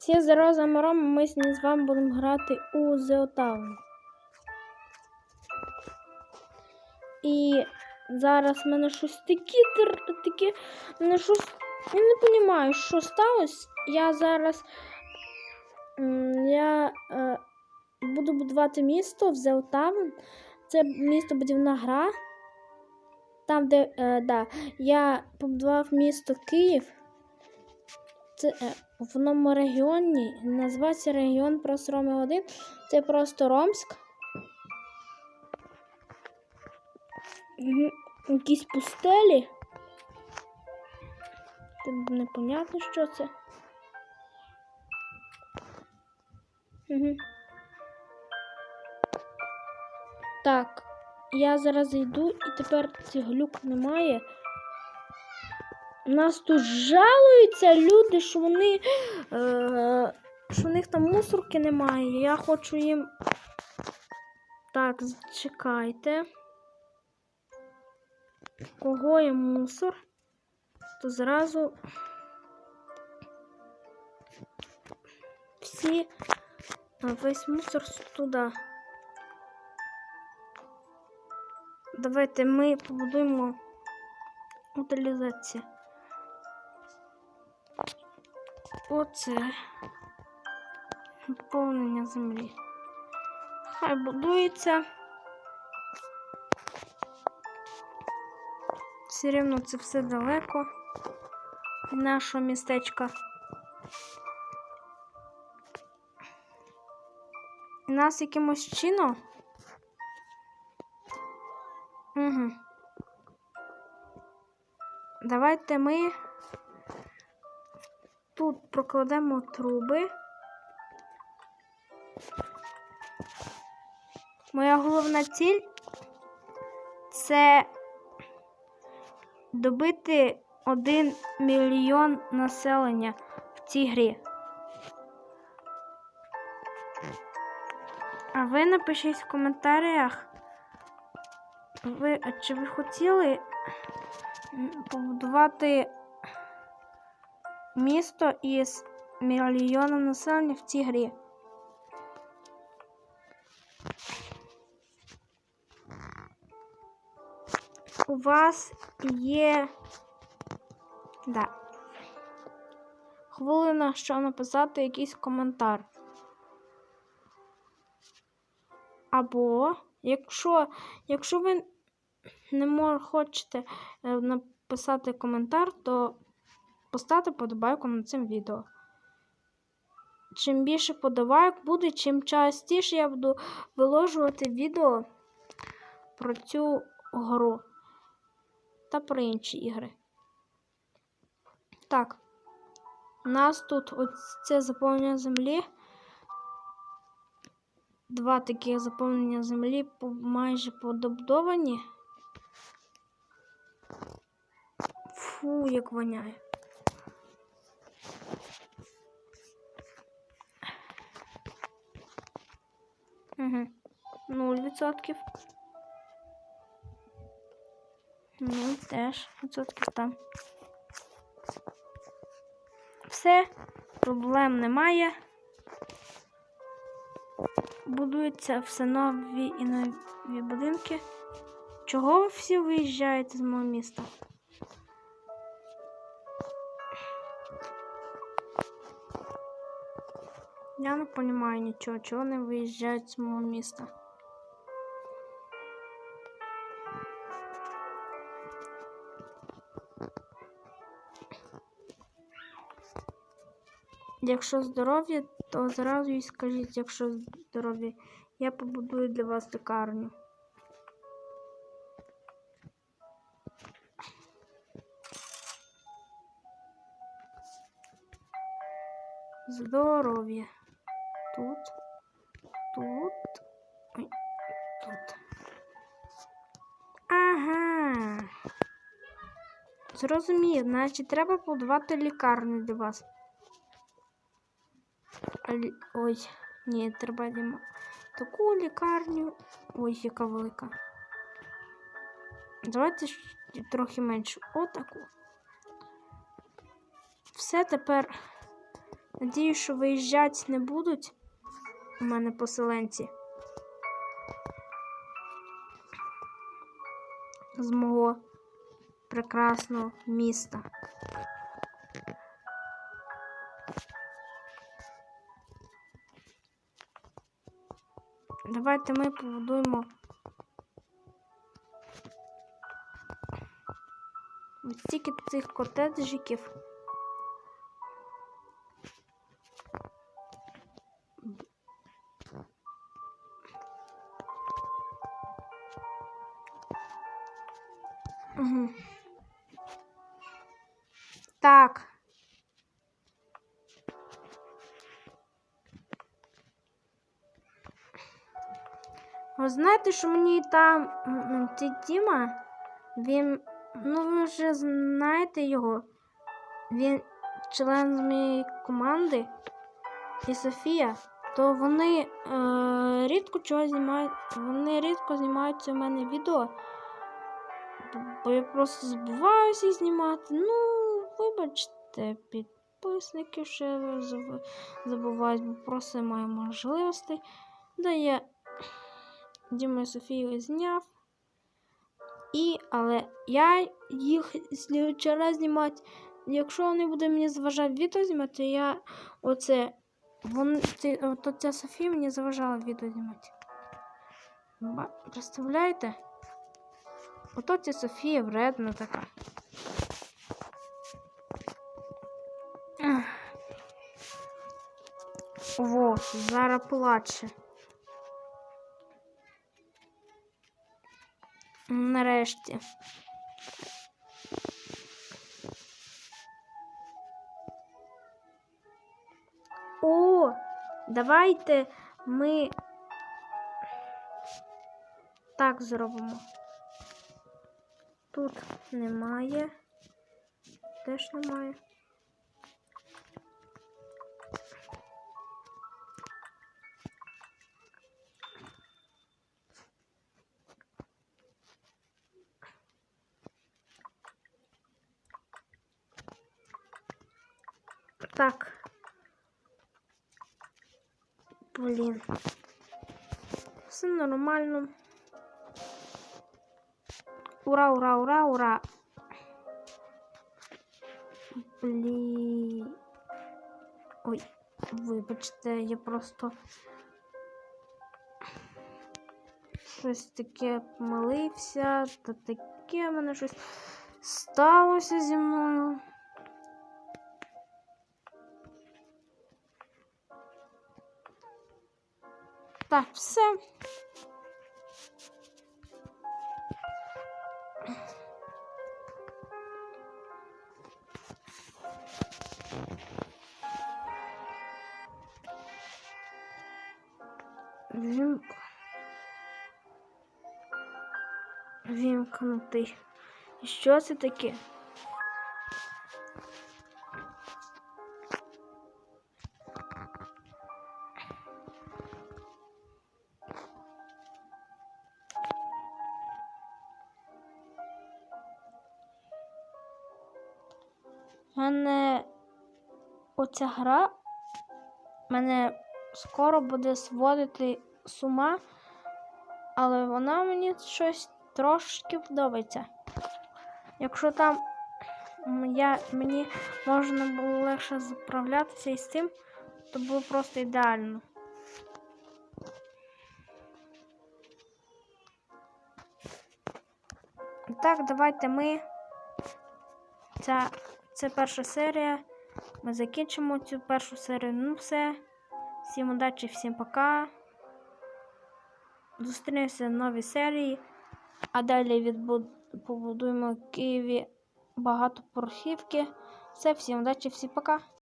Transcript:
Всі зараз замором, ми з вами будемо грати у Town. І зараз в мене щось такі тр- такі. Мене щось. Я не розумію, що сталося. Я зараз. Я е, буду будувати місто в Town. Це місто будівна гра. Там, де е, да, я побудував місто Київ. Це е, в одному регіоні. Називається регіон просто Роми 1. Це просто Ромськ. Якісь пустелі. Тут непонятно, що це. Угу. Так, я зараз зайду і тепер цих глюк немає. Нас тут жалуються люди, що вони. Е, що в них там мусорки немає. Я хочу їм. Так, чекайте. Кого є мусор? То зразу всі весь мусор туди. Давайте ми побудуємо утилізацію. Оце наповнення землі. Хай будується. Все рівно це все далеко від нашого містечка. І нас якимось чином. Угу. Давайте ми тут прокладемо труби. Моя головна ціль це добити 1 мільйон населення в цій грі. А ви напишіть в коментарях, ви, чи ви хотіли побудувати місто із мільйоном населення в цій грі. У вас є. Да. Хвилина, щоб написати якийсь коментар. Або, якщо, якщо ви не хочете е, написати коментар, то поставте подобайку на цим відео. Чим більше подобайок буде, чим частіше я буду виложувати відео про цю гру та про інші ігри. Так, у нас тут ось це заповнення землі. Два таких заповнення землі майже подобудовані. Фу, як воняє. Нуль відсотків. Ну, теж відсотків там. Все, проблем немає. Будуються все нові і нові будинки. Чого ви всі виїжджаєте з мого міста? Я не розумію нічого, чого не виїжджають з мого міста. Якщо здоров'я, то зразу і скажіть, якщо здоров'я, я побудую для вас лікарню. Здоров'я. Тут, тут, тут. Ага. Зрозумів, значить, треба побудувати лікарню для вас. Ой, ні, треба йдемо. Таку лікарню. Ой, яка велика. Давайте трохи менше. Отаку. Все тепер Надію, що виїжджати не будуть у мене поселенці. З мого прекрасного міста. Давайте ми побудуємо ось стільки цих котеджиків. Угу. Так. Ви знаєте, що мені там цей Діма, він, ну ви вже знаєте його. Він член моєї команди і Софія, то вони е, рідко чого знімають, вони рідко знімаються у мене відео. Бо- я просто забуваюся знімати. Ну, вибачте, підписники ще заб- забувають, бо просто немає можливостей. Да я Діма і Софію зняв. І, але я їх раз знімати. Якщо вони будуть мені заважати відео знімати, то я оце. Вон, це, от ця Софія мені заважала відео знімати. Представляєте? Ото ця Софія вредна така. Во, зараз плаче. Нарешті. О, давайте ми так зробимо. Тут немає. Теж немає. Так. Блін. Все нормально. Ура, ура, ура, ура. Блін. Ой, вибачте, я просто щось таке помилився, та таке в мене щось сталося зі мною. Так, все. Вімк. Вімкнутий. Що це таке? У мене оця гра мене скоро буде сводити з ума, але вона мені щось трошки подобається. Якщо там я, мені можна було легше заправлятися із цим, то було просто ідеально. Так, давайте ми. Ця, це перша серія. Ми закінчимо цю першу серію. Ну, все. Всім удачі, всім пока. Зустрінемося в новій серії. А далі відбуд... побудуємо в Києві багато порохівки. Все, всім удачі, всім пока.